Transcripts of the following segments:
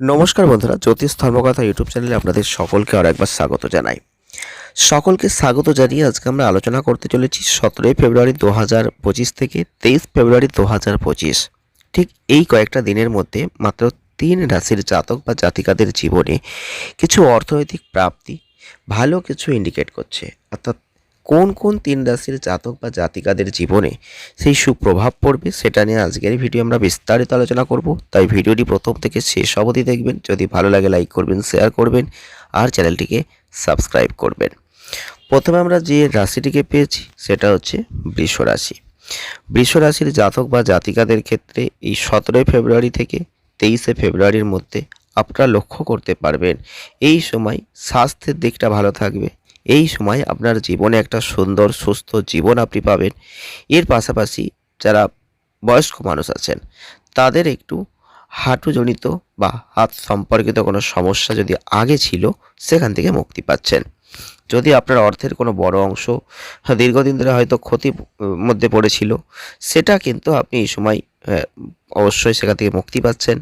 নমস্কার বন্ধুরা, জ্যোতিষ ধর্মকথা ইউটিউব চ্যানেলে আপনাদের সকলকে আর একবার স্বাগত জানাই। সকলকে স্বাগত জানিয়ে আজকে আমরা আলোচনা করতে চলেছি সতেরোই ফেব্রুয়ারি দু হাজার পঁচিশ থেকে তেইশ ফেব্রুয়ারি দু হাজার পঁচিশ। ঠিক এই কয়েকটা দিনের মধ্যে মাত্র তিন রাশির জাতক বা জাতিকাদের জীবনে কিছু অর্থনৈতিক প্রাপ্তি ভালো কিছু ইন্ডিকেট করছে। অর্থাৎ কোন কোন তিন রাশির জাতক বা জাতিকাদের জীবনে সেই সুপ্রভাব পড়বে সেটা নিয়ে আজকের ভিডিও আমরা বিস্তারিত আলোচনা করব। তাই ভিডিওটি প্রথম থেকে শেষ অবধি দেখবেন। যদি ভালো লাগে লাইক করবেন শেয়ার করবেন আর চ্যানেলটিকে সাবস্ক্রাইব করবেন। প্রথমে আমরা যে রাশিটিকে পেয়েছি সেটা হচ্ছে বৃষ রাশি। বৃষ রাশির জাতক বা জাতিকাদের ক্ষেত্রে এই সতেরোই ফেব্রুয়ারি থেকে তেইশে ফেব্রুয়ারির মধ্যে আপনারা লক্ষ্য করতে পারবেন। এই সময় স্বাস্থ্যের দিকটা ভালো থাকবে এই সময় আপনার জীবনে একটা সুন্দর, সুস্থ জীবন আপনি পাবেন। এর পাশাপাশি যারা বয়স্ক মানুষ আছেন, তাদের একটু হাঁটুজনিত বা হাত সম্পর্কিত কোনো সমস্যা যদি আগে ছিল, সেখান থেকে মুক্তি পাচ্ছেন। যদি আপনার অর্থের কোনো বড় অংশ দীর্ঘদিন ধরে হয়তো ক্ষতির মধ্যে পড়েছিল, সেটা কিন্তু আপনি এই সময় অবশ্যই সেখান থেকে মুক্তি পাচ্ছেন।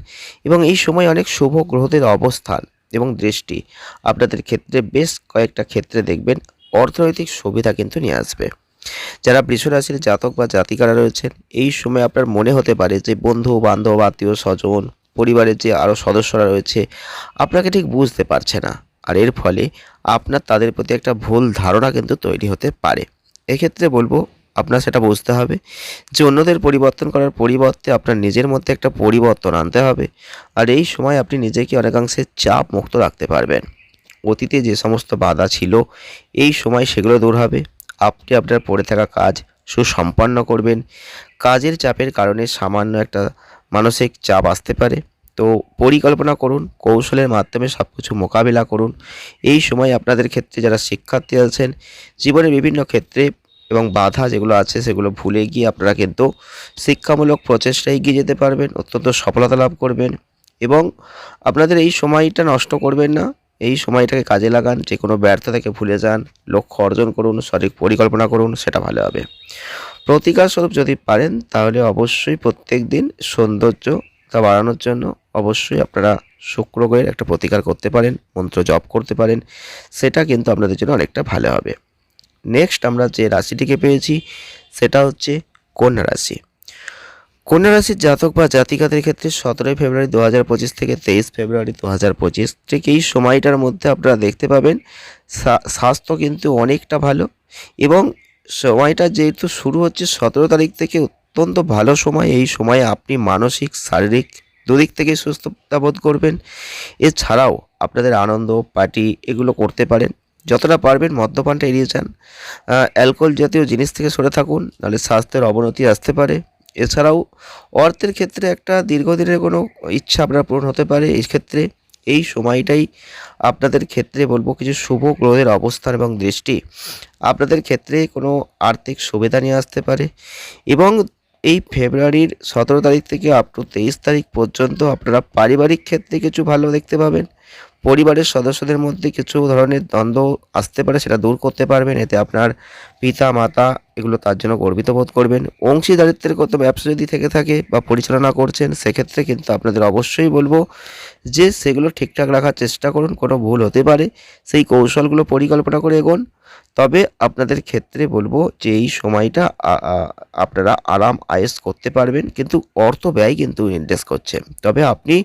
এবং এই সময় অনেক শুভ গ্রহদের অবস্থান এবং দৃষ্টি। আপনাদের ক্ষেত্রে বেশ কয়েকটা ক্ষেত্রে দেখবেন অর্থনৈতিক সুবিধা কিন্তু নিয়ে আসবে। যারা বৃষ রাশির জাতক বা জাতিকারা রয়েছেন, এই সময় আপনার মনে হতে পারে যে বন্ধু, বান্ধব, আত্মীয়, স্বজন, পরিবারের যে আরও সদস্যরা রয়েছে, আপনাকে ঠিক বুঝতে পারছে না। আর এর ফলে আপনার তাদের প্রতি একটা ভুল ধারণা কিন্তু তৈরি হতে পারে। এক্ষেত্রে বলব আপনার সেটা বুঝতে হবে যে অন্যদের পরিবর্তন করার পরিবর্তে আপনার নিজের মধ্যে একটা পরিবর্তন আনতে হবে। আর এই সময় আপনি নিজেকে অনেকাংশে চাপ মুক্ত রাখতে পারবেন। অতীতে যে সমস্ত বাধা ছিল, এই সময় সেগুলো দূর হবে। আপনি আপনার পড়ে থাকা কাজ সুসম্পন্ন করবেন। কাজের চাপের কারণে সামান্য একটা মানসিক চাপ আসতে পারে। তো পরিকল্পনা করুন, কৌশলের মাধ্যমে সব কিছু মোকাবিলা করুন। এই সময় আপনাদের ক্ষেত্রে যারা শিক্ষার্থী আছেন, জীবনের বিভিন্ন ক্ষেত্রে এবং বাধা যেগুলো আছে সেগুলো ভুলে গিয়ে আপনারা কিন্তু শিক্ষামূলক প্রচেষ্টায় এগিয়ে যেতে পারবেন, অত্যন্ত সফলতা লাভ করবেন এবং আপনাদের এই সময়টা নষ্ট করবেন না। এই সময়টাকে কাজে লাগান যে কোনো ব্যর্থতাকে ভুলে যান, লক্ষ্য অর্জন করুন, সঠিক পরিকল্পনা করুন, সেটা ভালো হবে। প্রতিকার স্বরূপ যদি পারেন, তাহলে অবশ্যই প্রত্যেক দিন সৌন্দর্যতা বাড়ানোর জন্য অবশ্যই আপনারা শুক্র গ্রহের একটা প্রতিকার করতে পারেন, মন্ত্র জপ করতে পারেন, সেটা কিন্তু আপনাদের জন্য অনেকটা ভালো হবে। নেক্সট আমরা যে রাশিটিকে পেয়েছি, সেটা হচ্ছে কন্যা রাশি। কন্যা রাশির জাতক বা জাতিকাদের ক্ষেত্রে সতেরোই ফেব্রুয়ারি দু হাজার পঁচিশ থেকে তেইশ ফেব্রুয়ারি দু হাজার পঁচিশ, ঠিক এই সময়টার মধ্যে আপনারা দেখতে পাবেন স্বা- স্বাস্থ্য কিন্তু অনেকটা ভালো এবং সময়টা যেহেতু শুরু হচ্ছে সতেরো তারিখ থেকে অত্যন্ত ভালো সময়, এই সময়ে আপনি মানসিক, শারীরিক দুদিক থেকে সুস্থতা বোধ করবেন। এছাড়াও আপনাদের আনন্দ, পার্টি এগুলো করতে পারেন। যতটা পারবেন মদ্যপানটা এড়িয়ে যান। অ্যালকোহল জাতীয় জিনিস থেকে সরে থাকুন, নাহলে স্বাস্থ্যের অবনতি আসতে পারে। এছাড়াও অর্থের ক্ষেত্রে একটা দীর্ঘদিনের কোনো ইচ্ছা আপনার পূরণ হতে পারে। এই ক্ষেত্রে এই সময়টাই আপনাদের ক্ষেত্রে বলব কিছু শুভ গ্রহের অবস্থান এবং দৃষ্টি। আপনাদের ক্ষেত্রে কোনো আর্থিক সুবিধা নিয়ে আসতে পারে এবং এই ফেব্রুয়ারির সতেরো তারিখ থেকে আপ টু তেইশ তারিখ পর্যন্ত আপনারা পারিবারিক ক্ষেত্রে কিছু ভালো দেখতে পাবেন। পরিবারের সদস্যদের মধ্যে কিছু ধরনের দ্বন্দ্ব আসতে পারে, সেটা দূর করতে পারবেন। এতে আপনার পিতা, মাতা এগুলো তার জন্য গর্বিত বোধ করবেন। অংশীদারিত্বের কত ব্যবসা যদি থেকে থাকে বা পরিচালনা করছেন, সেক্ষেত্রে কিন্তু আপনাদের অবশ্যই বলব যে সেগুলো ঠিকঠাক রাখার চেষ্টা করুন, কোনো ভুল হতে পারে। সেই কৌশলগুলো পরিকল্পনা করে এগোন। তবে আপনাদের ক্ষেত্রে বলব যে এই সময়টা আপনারা আরাম আয়েস করতে পারবেন কিন্তু অর্থ ব্যয় কিন্তু নির্দেশ করছে। তবে আপনি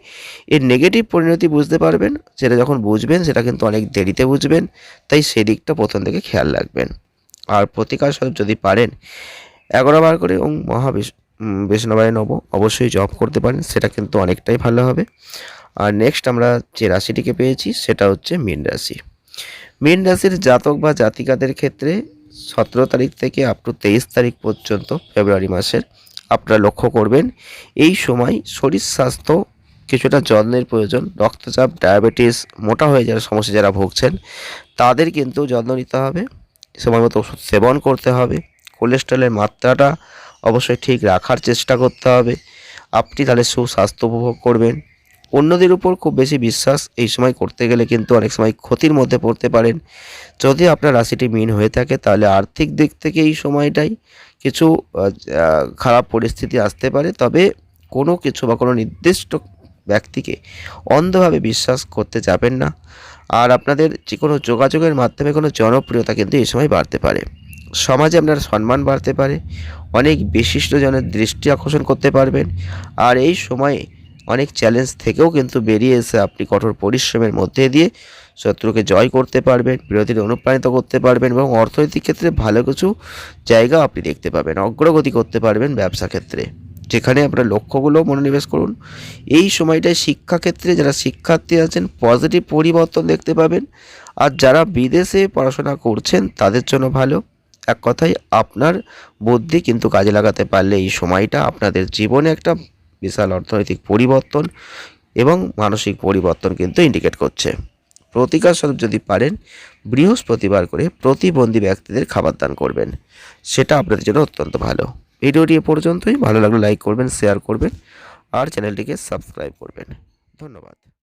এর নেগেটিভ পরিণতি বুঝতে পারবেন সেটা যখন বুঝবেন সেটা কিন্তু অনেক দেরিতে বুঝবেন তাই সেদিকটা প্রথম থেকে খেয়াল রাখবেন। আর প্রতিকার স্বরূপ যদি পারেন এগারো বার করে ওং মহাবিষ উম, বিষ্ণুবায় নব অবশ্যই জব করতে পারেন সেটা কিন্তু অনেকটাই ভালো হবে। আর নেক্সট আমরা যে রাশিটিকে পেয়েছি সেটা হচ্ছে মীন রাশি। মীন রাশির জাতক বা জাতিকাদের ক্ষেত্রে সতেরো তারিখ থেকে আপ টু তেইশ তারিখ পর্যন্ত ফেব্রুয়ারি মাসের আপনারা লক্ষ্য করবেন, এই সময় শরীর স্বাস্থ্য কিছুটা যত্নের প্রয়োজন, রক্তচাপ ডায়াবেটিস মোটা হয়ে যাওয়ার সমস্যা যারা ভুগছেন, তাদের কিন্তু যত্ন নিতে হবে, সময় মতো ওষুধ সেবন করতে হবে কোলেস্ট্রলের মাত্রাটা অবশ্যই ঠিক রাখার চেষ্টা করতে হবে, আপনি তাহলে সুস্বাস্থ্য উপভোগ করবেন। অন্যদের উপর খুব বেশি বিশ্বাস এই সময় করতে গেলে কিন্তু অনেক সময় ক্ষতির মধ্যে পড়তে পারেন। যদি আপনার রাশিটি মিন হয়ে থাকে, তাহলে আর্থিক দিক থেকে এই সময়টাই কিছু খারাপ পরিস্থিতি আসতে পারে। তবে কোনো কিছু বা কোনো নির্দিষ্ট ব্যক্তিকে অন্ধভাবে বিশ্বাস করতে যাবেন না। আর আপনাদের যে কোনো যোগাযোগের মাধ্যমে কোনো জনপ্রিয়তা কিন্তু এই সময় বাড়তে পারে। সমাজে আপনার সম্মান বাড়তে পারে। অনেক বিশিষ্টজনের দৃষ্টি আকর্ষণ করতে পারবেন। আর এই সময়ে অনেক চ্যালেঞ্জ থেকেও কিন্তু বেরিয়ে এসে আপনি কঠোর পরিশ্রমের মধ্যে দিয়ে শত্রুকে জয় করতে পারবেন বিরোধীদের অনুপ্রাণিত করতে পারবেন এবং অর্থনৈতিক ক্ষেত্রে ভালো কিছু জায়গা আপনি দেখতে পাবেন, অগ্রগতি করতে পারবেন ব্যবসা ক্ষেত্রে। যেখানে আপনার লক্ষ্যগুলো মনোনিবেশ করুন। এই সময়টায় শিক্ষাক্ষেত্রে যারা শিক্ষার্থী আছেন পজিটিভ পরিবর্তন দেখতে পাবেন। আর যারা বিদেশে পড়াশোনা করছেন, তাদের জন্য ভালো। এক কথায়, আপনার বুদ্ধি কিন্তু কাজে লাগাতে পারলে এই সময়টা আপনাদের জীবনে একটা বিশাল অর্থনৈতিক পরিবর্তন এবং মানসিক পরিবর্তন কিন্তু ইন্ডিকেট করছে। প্রতিকার স্বরূপ যদি পারেন, বৃহস্পতিবার করে প্রতিবন্ধী ব্যক্তিদের খাবার দান করবেন। সেটা আপনাদের জন্য অত্যন্ত ভালো। ভিডিওটি এ পর্যন্তই। ভালো লাগলে লাইক করবেন শেয়ার করবেন, আর চ্যানেলটিকে সাবস্ক্রাইব করবেন। ধন্যবাদ।